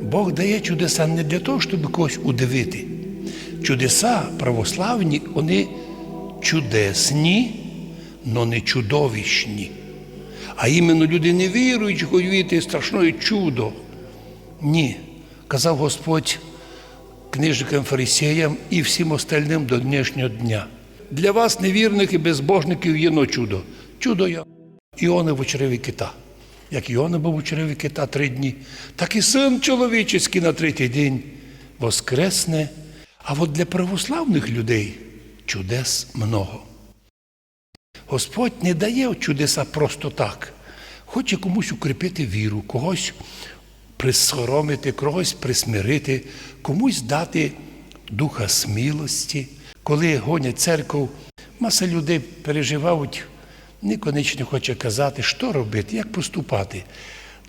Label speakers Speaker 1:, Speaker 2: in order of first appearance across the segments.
Speaker 1: Бог дає чудеса не для того, щоб когось удивити. Чудеса православні, вони чудесні, але не чудовищні. А іменно люди не вірують, вірити страшне чудо. Ні, казав Господь книжникам фарисеям і всім остальним до днішнього дня. Для вас, невірних і безбожників, є но чудо. Чудо я. Іона в очреві кита. Як Іона був у чреві кита три дні, так і син чоловічий на третій день воскресне. А от для православних людей чудес много. Господь не дає чудеса просто так. Хоче комусь укріпити віру, когось присоромити, когось присмирити, комусь дати духа смілості. Коли гонять церкву, маса людей переживають, не хоче казати, що робити, як поступати.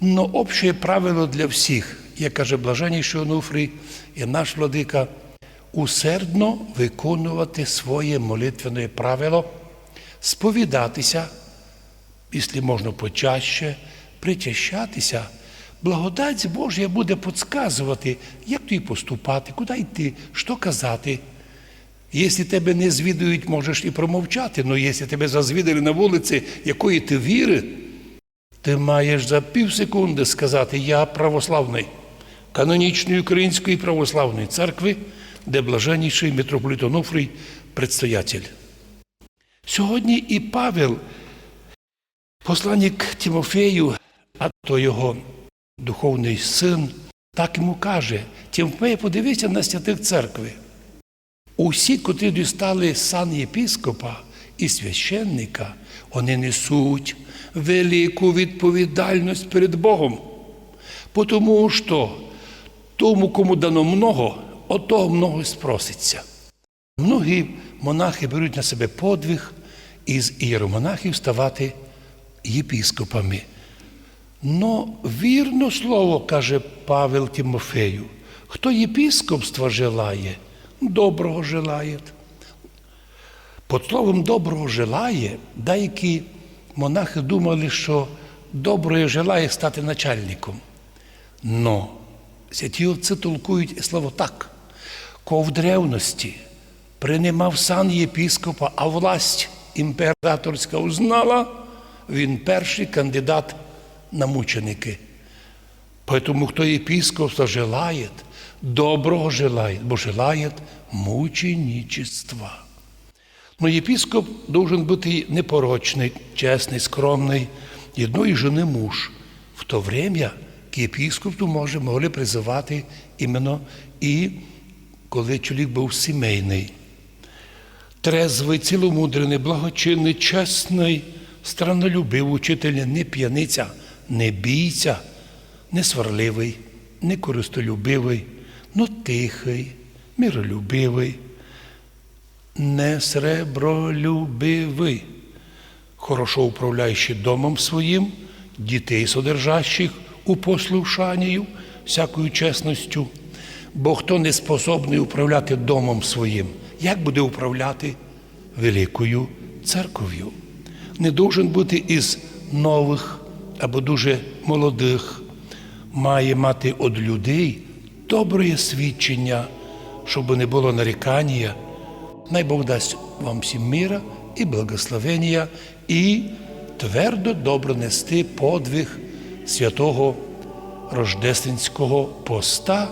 Speaker 1: Но общее правило для всіх, як каже блаженніший Онуфрій і наш владика, усердно виконувати своє молитвене правило, сповідатися, якщо можна почаще, причащатися, благодать Божя буде підказувати, як тобі поступати, куди йти, що казати. Якщо тебе не звідують, можеш і промовчати, але якщо тебе зазвідали на вулиці, якої ти віри, ти маєш за пів секунди сказати Я православний, канонічної Української православної церкви, де блаженніший митрополит Онуфрій предстоятель. Сьогодні і Павел, посланник Тимофею, а то його духовний син, так йому каже: Тимофей, подивися на святих церкви. Усі, котрі дістали сан єпіскопа і священника, вони несуть велику відповідальність перед Богом. Тому що тому, кому дано много, от того много спроситься. Многі монахи беруть на себе подвиг із ієромонахів ставати єпіскопами. Но вірно слово, каже Павел Тимофею, хто єпіскопства желає, доброго желає. Под словом доброго желає, деякі монахи думали, що доброго желає стати начальником. Но святі отці толкують слово так. Ко в древності приймав сан єпіскопа, а власть імператорська узнала, він перший кандидат на мученики. Поэтому кто епископства желает, доброго желает, бо желает мученичества. Но епископ должен бути непорочний, чесний, скромний, одної жени муж. В то время к єпископу може, могли призивати іменно і коли чоловік був сімейний. Трезвий, ціломудрений, благочинний, чесний, страннолюбивий, учитель, не п'яниця, не бійця, не сварливий, не користолюбивий, но тихий, миролюбивий, не сребролюбивий, хорошо управляючи домом своїм, дітей содержащих у послушанню, всякою чесністю. Бо хто не способний управляти домом своїм, як буде управляти великою церков'ю? Не должен бути із нових або дуже молодих, має мати від людей добре свідчення, щоб не було нарікання. Най Бог дасть вам всім мира і благословення, і твердо добре нести подвиг святого Рождественського поста.